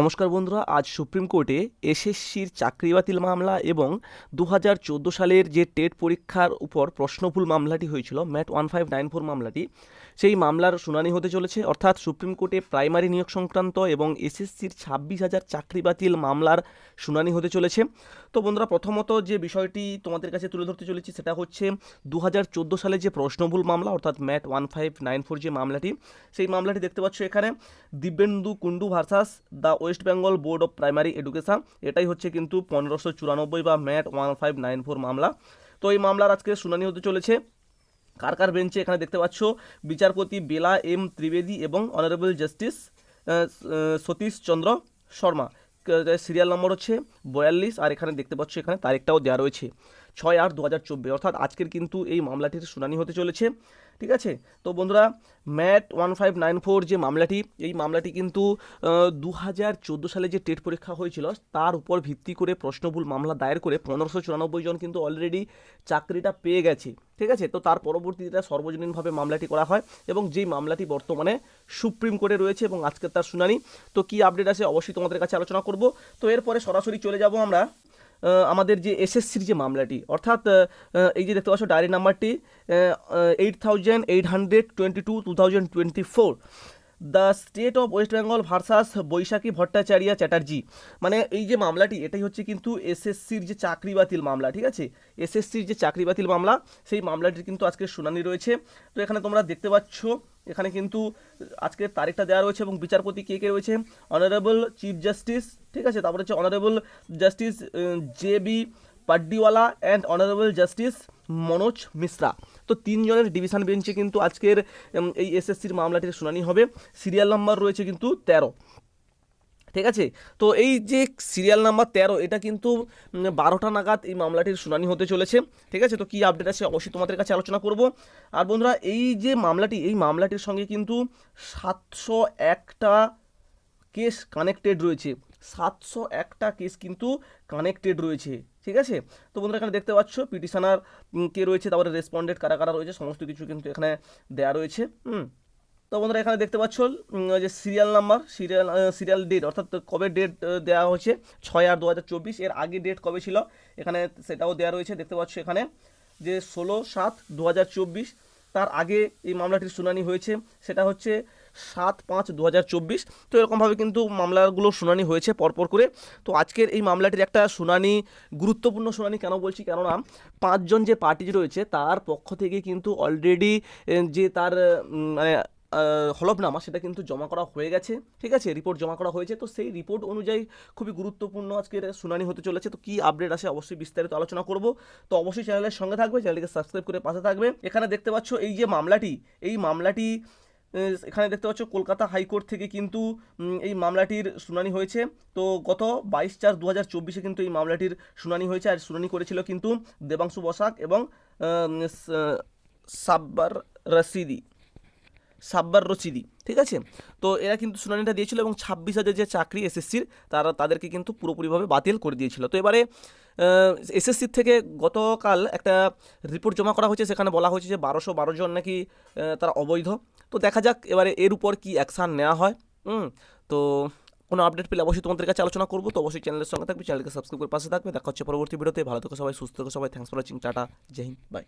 নমস্কার বন্ধুরা, আজ সুপ্রিম কোর্টে এসএসসির চাকরি বাতিল মামলা এবং দু হাজার চোদ্দ সালের যে টেট পরীক্ষার উপর প্রশ্নভুল মামলাটি হয়েছিল, MAT one five nine four মামলাটি, সেই মামলার শুনানি হতে চলেছে। অর্থাৎ সুপ্রিম কোর্টে প্রাইমারি নিয়োগ সংক্রান্ত এবং এসএসসির ছাব্বিশ হাজার চাকরি বাতিল মামলার শুনানি হতে চলেছে। তো বন্ধুরা, প্রথমত যে বিষয়টি তোমাদের কাছে তুলে ধরতে চলেছি, সেটা হচ্ছে দু হাজার চোদ্দ সালে যে প্রশ্নভুল মামলা, অর্থাৎ MAT one five nine four যে মামলাটি, সেই মামলাটি দেখতে পাচ্ছ এখানে, Dibyendu Kundu versus the West Bengal board of primary education এটাই হচ্ছে কিন্তু পনেরোশো চুরানব্বই বা MAT one five nine four মামলা। তো এই মামলার আজকে শুনানি হতে চলেছে। কার কার বেঞ্চে এখানে দেখতে পাচ্ছ? বিচারপতি বেলা এম ত্রিবেদী এবং honourable justice Satish Chandra Sharma. Serial number হচ্ছে বয়াল্লিশ, আর এখানে দেখতে পাচ্ছ এখানে তারিখটাও দেওয়া রয়েছে। ছয় আট দু হাজার চব্বিশ। অর্থাৎ আজকের কিন্তু এই মামলাটির শুনানি হতে চলেছে। ঠিক আছে? তো বন্ধুরা, MAT one five nine four যে মামলাটি, এই মামলাটি কিন্তু দু হাজার চোদ্দ সালে যে টেট পরীক্ষা হয়েছিল, তার উপর ভিত্তি করে প্রশ্নভুল মামলা দায়ের করে পনেরোশো চুরানব্বই জন কিন্তু অলরেডি চাকরিটা পেয়ে গেছে। ঠিক আছে? তো তার পরবর্তীতে সর্বজনীনভাবে মামলাটি করা হয় এবং যেই মামলাটি বর্তমানে সুপ্রিম কোর্টে রয়েছে এবং আজকের তার শুনানি। তো কি আপডেট আছে? অবশ্যই তোমাদের কাছে আলোচনা করব। তো এরপরে সরাসরি চলে যাব আমরা আমাদের যে এসএসসির যে মামলাটি, অর্থাৎ এই যে দেখতে পাচ্ছ ডায়েরি নাম্বারটি eight thousand eight hundred twenty two two thousand twenty four the state of West Bengal versus Baishakhi Bhattacharya Chatterjee মানে এই যে মামলাটি, এটাই হচ্ছে কিন্তু এসএসসির যে চাকরি বাতিল মামলা, ঠিক আছে? এসএসসির যে চাকরি বাতিল মামলা, সেই মামলাটির কিন্তু আজকে শুনানি রয়েছে। তো এখানে তোমরা দেখতে পাচ্ছ, এখানে কিন্তু আজকের তারিখটা দেওয়া রয়েছে এবং বিচারপতি কে কে রয়েছে? অনারেবল চিফ জাস্টিস ঠিক আছে? তারপরে হচ্ছে honourable justice J B Pardiwala and honourable justice Manoj Mishra তো তিনজনের ডিভিশন বেঞ্চে কিন্তু আজকের এই এসএসসির মামলাটির শুনানি হবে। সিরিয়াল নাম্বার রয়েছে কিন্তু তেরো। ঠিক আছে? তো এই যে সিরিয়াল নাম্বার তেরো, এটা কিন্তু বারোটা নাগাদ এই মামলাটির শুনানি হতে চলেছে। ঠিক আছে? তো কী আপডেট আছে অবশ্যই তোমাদের কাছে আলোচনা করব। আর বন্ধুরা, এই যে মামলাটি, এই মামলাটির সঙ্গে কিন্তু সাতশো একটা কেস কানেক্টেড রয়েছে। সাতশো একটা কেস কিন্তু কানেক্টেড রয়েছে, ঠিক আছে? তো বন্ধুরা এখানে দেখতে পাচ্ছ পিটিশনার কে রয়েছে, তারপরে রেসপন্ডেড কারা কারা রয়েছে, সমস্ত কিছু কিন্তু এখানে দেয়া রয়েছে, হুম? তো বন্ধুরা এখানে দেখতে পাচ্ছ যে serial number serial serial date অর্থাৎ কবে ডেট দেওয়া হয়েছে, ছয় আট দু এর আগে ডেট কবে ছিল? এখানে সেটাও দেওয়া রয়েছে, দেখতে পাচ্ছ এখানে, যে ষোলো সাত দু তার আগে এই মামলাটির শুনানি হয়েছে, সেটা হচ্ছে সাত পাঁচ দু তো এরকমভাবে কিন্তু মামলাগুলো শুনানি হয়েছে পরপর করে। তো আজকের এই মামলাটির একটা শুনানি, গুরুত্বপূর্ণ শুনানি কেন বলছি? কেননা পাঁচজন যে পার্টি রয়েছে, তার পক্ষ থেকে কিন্তু অলরেডি যে তার মানে হলফনামা, সেটা কিন্তু জমা করা হয়ে গেছে, ঠিক আছে? রিপোর্ট জমা করা হয়েছে। তো সেই রিপোর্ট অনুযায়ী খুবই গুরুত্বপূর্ণ আজকের শুনানি হতে চলেছে। তো কী আপডেট আছে অবশ্যই বিস্তারিত আলোচনা করব। তো অবশ্যই চ্যানেলের সঙ্গে থাকবে চ্যানেলকে সাবস্ক্রাইব করে পাশে থাকবে। এখানে দেখতে পাচ্ছ এই যে মামলাটি, এই মামলাটি এখানে দেখতে পাচ্ছ কলকাতা হাইকোর্ট থেকে কিন্তু এই মামলাটির শুনানি হয়েছে। তো গত বাইশ চার দু হাজার চব্বিশে কিন্তু এই মামলাটির শুনানি হয়েছে আর শুনানি করেছিল কিন্তু দেবাংশু বসাক এবং সাব্বার রশিদি। সাব্বার রচিদি ঠিক আছে? তো এরা কিন্তু শুনানিটা দিয়েছিল এবং ছাব্বিশ হাজার যে চাকরি এসএসসির, তারা তাদেরকে কিন্তু পুরোপুরিভাবে বাতিল করে দিয়েছিল। তো এবারে এসএসসির থেকে গতকাল একটা রিপোর্ট জমা করা হয়েছে, সেখানে বলা হয়েছে যে বারোশো বারো জন নাকি তারা অবৈধ। তো দেখা যাক এবারে এর উপর কি অ্যাকশান নেওয়া হয়। তো কোনো আপডেট পেলে অবশ্যই তোমাদের কাছে আলোচনা করব। তো অবশ্যই চ্যানেলের সঙ্গে থাকবে, চ্যানেলকে সাবস্ক্রাইব করে পাশে থাকবে। দেখা হচ্ছে পরবর্তী ভিডিওতে। ভালো থেকো সবাই, সুস্থ থেকো সবাই। Thanks for watching tata, Jai Hind bye